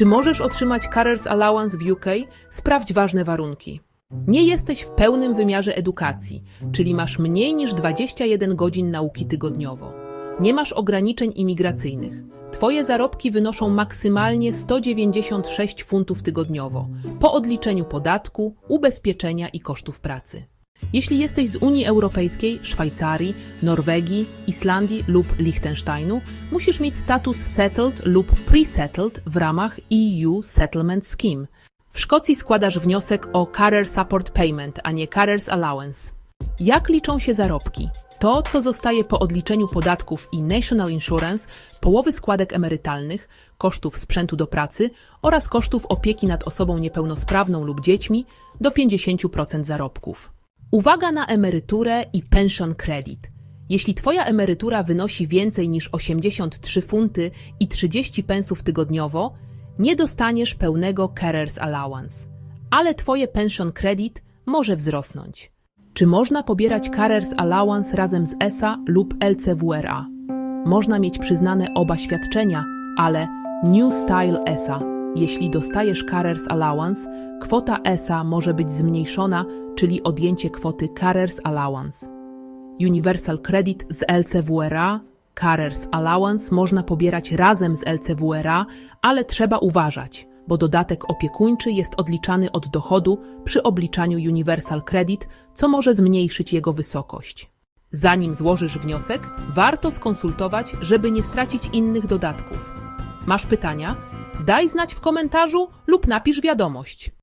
Czy możesz otrzymać Careers Allowance w UK? Sprawdź ważne warunki. Nie jesteś w pełnym wymiarze edukacji, czyli masz mniej niż 21 godzin nauki tygodniowo. Nie masz ograniczeń imigracyjnych. Twoje zarobki wynoszą maksymalnie 196 funtów tygodniowo, po odliczeniu podatku, ubezpieczenia i kosztów pracy. Jeśli jesteś z Unii Europejskiej, Szwajcarii, Norwegii, Islandii lub Liechtensteinu, musisz mieć status settled lub pre-settled w ramach EU Settlement Scheme. W Szkocji składasz wniosek o Career Support Payment, a nie Careers Allowance. Jak liczą się zarobki? To, co zostaje po odliczeniu podatków i National Insurance, połowy składek emerytalnych, kosztów sprzętu do pracy oraz kosztów opieki nad osobą niepełnosprawną lub dziećmi do 50% zarobków. Uwaga na emeryturę i pension credit. Jeśli Twoja emerytura wynosi więcej niż 83 funty i 30 pensów tygodniowo, nie dostaniesz pełnego Carers Allowance, ale Twoje pension credit może wzrosnąć. Czy można pobierać Carers Allowance razem z ESA lub LCWRA? Można mieć przyznane oba świadczenia, ale New Style ESA. Jeśli dostajesz Carers Allowance, kwota ESA może być zmniejszona, czyli odjęcie kwoty Carers Allowance. Universal Credit z LCWRA, Carers Allowance można pobierać razem z LCWRA, ale trzeba uważać, bo dodatek opiekuńczy jest odliczany od dochodu przy obliczaniu Universal Credit, co może zmniejszyć jego wysokość. Zanim złożysz wniosek, warto skonsultować, żeby nie stracić innych dodatków. Masz pytania? Daj znać w komentarzu lub napisz wiadomość.